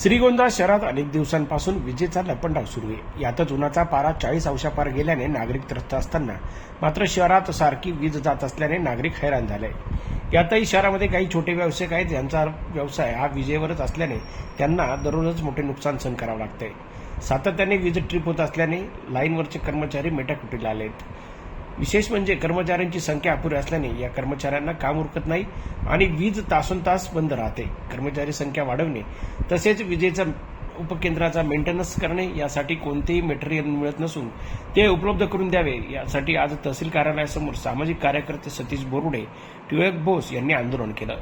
श्रीगोंदा शहरात अनेक दिवसांपासून विजेचा लपंडाव सुरू आहे. यातच उन्हाचा पारा चाळीस अंशापार गेल्याने नागरिक त्रस्त असताना मात्र शहरात सारखी वीज जात असल्याने नागरिक हैराण झाले. यातही शहरामध्ये काही छोटे व्यावसायिक आहेत ज्यांचा व्यवसाय हा विजेवरच असल्याने त्यांना दररोजच मोठे नुकसान सहन करावं लागतंय. सातत्याने वीज ट्रिप होत असल्याने लाईनवरचे कर्मचारी मेटाकुटीला आले आहेत विशेष म्हणजे कर्मचाऱ्यांची संख्या अपुरी असल्याने या कर्मचाऱ्यांना काम उरकत नाही आणि वीज तासोन तास बंद राहते. कर्मचारी संख्या वाढवणे तसेच विजेचा उपकेंद्राचा मेंटेनन्स करणे यासाठी कोणतेही मटेरियल मिळत नसून ते उपलब्ध करून द्यावे. यासाठी आज तहसील कार्यालयासमोर सामाजिक कार्यकर्ते सतीश बोरुडे टिळक बोस यांनी आंदोलन केलं.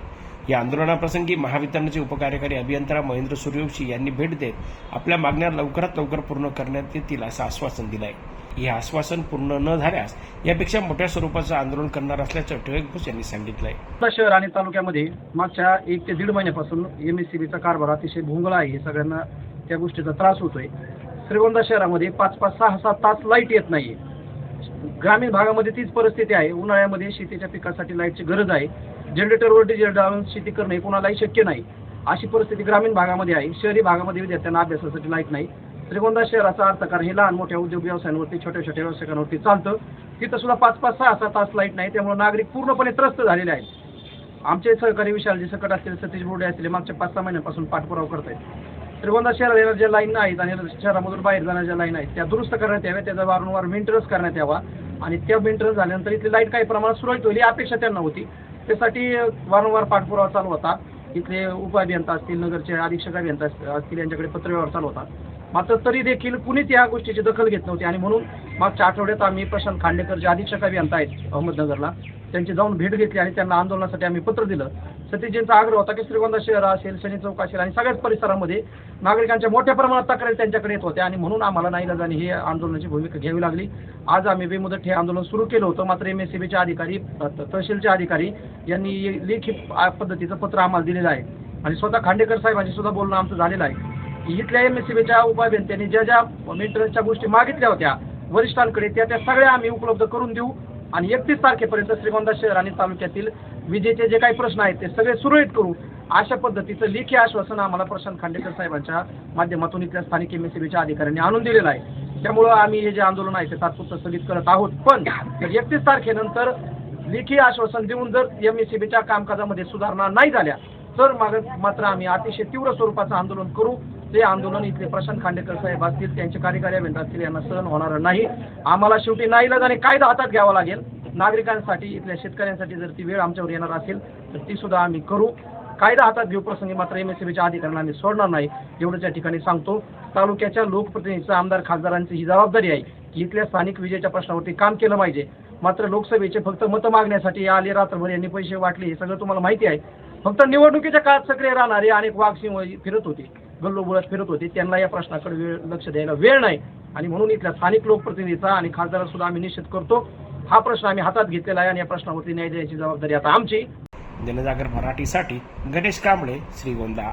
या आंदोलनाप्रसंगी महावितरणचे उपकार्यकारी अभियंता महेंद्र सूर्यवंशी यांनी भेट देत आपल्या मागण्या लवकरात लवकर पूर्ण करण्यात येतील असं आश्वासन दिलं आहे हे आश्वासन पूर्ण न झाल्यास यापेक्षा मोठ्या स्वरूपाचं आंदोलन करणार असल्याचं टिळक बोस यांनी सांगितलंय. आता शहर आणि तालुक्यामध्ये मागच्या एक ते दीड महिन्यापासून एम एस सी बीचा कारभार अतिशय भोंगळा आहे. सगळ्यांना त्या गोष्टीचा त्रास होतोय. श्रीगोंदा शहरामध्ये पाच पाच सहा सात तास लाइट येत नाहीये. ग्रामीण भागामध्ये तीच परिस्थिती आहे. उन्हाळ्यामध्ये शेतीच्या पिकासाठी लाईटची गरज आहे. जनरेटरवर डिझेल डाळून शेती करणे कोणालाही शक्य नाही. अशी परिस्थिती ग्रामीण भागामध्ये आहे. शहरी भागामध्ये विद्यार्थ्यांना अभ्यासासाठी लाइट नाही. श्रीगोंदा शहराचा अर्थकार हे लहान मोठ्या उद्योग व्यवसायांवरती छोट्या छोट्या व्यवसायांवरती चालतं. तिथं सुद्धा पाच पाच सहा सहा तास लाइट नाही. त्यामुळे नागरिक पूर्णपणे त्रस्त झालेले आहेत. आमचे सहकारी विशालजी सकट असतील सतीश बोर्डे असतील मागच्या पाच सहा महिन्यापासून पाठपुरावा करत आहेत श्रीगोंदा शहराला येणाऱ्या ज्या लाईन आहेत आणि शहरामधून बाहेर जाणाऱ्या ज्या लाईन आहेत त्या दुरुस्त करण्यात याव्या त्याचा वारंवार मेंटेनन्स करण्यात यावा. आणि त्या मेंटेनन्स झाल्यानंतर इथली लाइट काही प्रमाणात सुरळीत होईल ही अपेक्षा त्यांना होती. त्यासाठी वारंवार पाठपुरावा चालू होता. इथले उपअभियंता असतील नगरचे अधीक्षक अभियंता असतील यांच्याकडे पत्रव्यवहार चालू होता. मात्र तरी देखील कुणीच या गोष्टीची दखल घेत नव्हती. आणि म्हणून मागच्या आठवड्यात आम्ही प्रशांत खांडेकर जे अधीक्षक अभियंता आहेत अहमदनगरला त्यांची जाऊन भेट घेतली आणि त्यांना आंदोलनासाठी आम्ही पत्र दिलं. सतीशजींचा आग्रह होता की श्रीगोंदा शहर असेल शनी चौक असेल आणि सगळ्याच परिसरामध्ये नागरिकांच्या मोठ्या प्रमाणात तक्रारी त्यांच्याकडे येत होत्या आणि म्हणून आम्हाला नाईलाजाने ही आंदोलनाची भूमिका घ्यावी लागली. आज आम्ही बेमुदत हे आंदोलन सुरू केलं होतं. मात्र एम एस सी बीचे अधिकारी तहसीलचे अधिकारी यांनी लेखी पद्धतीचं पत्र आम्हाला दिलेलं आहे. आणि स्वतः खांडेकर साहेबांशी सुद्धा बोलणं आमचं झालेलं आहे. इथल्या एम एस सी बीच्या उपाभियंत्यांनी ज्या ज्या मेंटेनन्सच्या गोष्टी मागितल्या होत्या वरिष्ठांकडे त्या त्या सगळ्या आम्ही उपलब्ध करून देऊ. आणि एकतीस तारखेपर्यंत श्रीगोंदा शहर आणि तालुक्यातील विजेचे जे काही प्रश्न आहेत ते सगळे सुरळीत करू. अशा पद्धतीचं लेखी आश्वासन आम्हाला प्रशांत खांडेकर साहेबांच्या माध्यमातून इथल्या स्थानिक एम एस सी बीच्या अधिकाऱ्यांनी आणून दिलेलं आहे. त्यामुळं आम्ही हे जे आंदोलन आहे ते तात्पुरतं स्थगित करत आहोत. पण एकतीस तारखेनंतर लेखी आश्वासन देऊन जर एम एस सी बीच्या कामकाजामध्ये सुधारणा नाही झाल्या तर माग मात्र आम्ही अतिशय तीव्र स्वरूपाचं आंदोलन करू. ते आंदोलन इथले प्रशांत खांडेकर साहेब असतील त्यांचे कार्यकारी अभियंता असतील यांना सहन होणार नाही. आम्हाला शेवटी नाईलाजाने कायदा हातात घ्यावा लागेल. नागरिकांसाठी इथल्या शेतकऱ्यांसाठी जर ती वेळ आमच्यावर येणार असेल तर ती सुद्धा आम्ही करू. कायदा हातात घेऊ प्रसंगी मात्र एम एस बीच्या अधिकाऱ्यांना आम्ही सोडणार नाही. एवढंच या ठिकाणी सांगतो. तालुक्याच्या लोकप्रतिनिधीचा आमदार खासदारांची ही जबाबदारी आहे की इथल्या स्थानिक विजेच्या प्रश्नावरती काम केलं पाहिजे. मात्र लोकसभेचे फक्त मतं मागण्यासाठी आले रात्रभर यांनी पैसे वाटले हे सगळं तुम्हाला माहिती आहे. फक्त निवडणुकीच्या काळात सक्रिय राहणारे अनेक वाघसिंह फिरत होते. गल्लोबुळत फिरत होते त्यांना या प्रश्नाकडे वेळ लक्ष द्यायला वेळ नाही. आणि म्हणून इथल्या स्थानिक लोकप्रतिनिधीचा आणि खासदाराचा सुद्धा आम्ही निश्चित करतो हा प्रश्न आम्ही हातात घेतलेला आहे आणि या प्रश्नावरती न्याय देण्याची जबाबदारी आता आमची. जनजागर मराठीसाठी गणेश कांबळे श्रीगोंदा.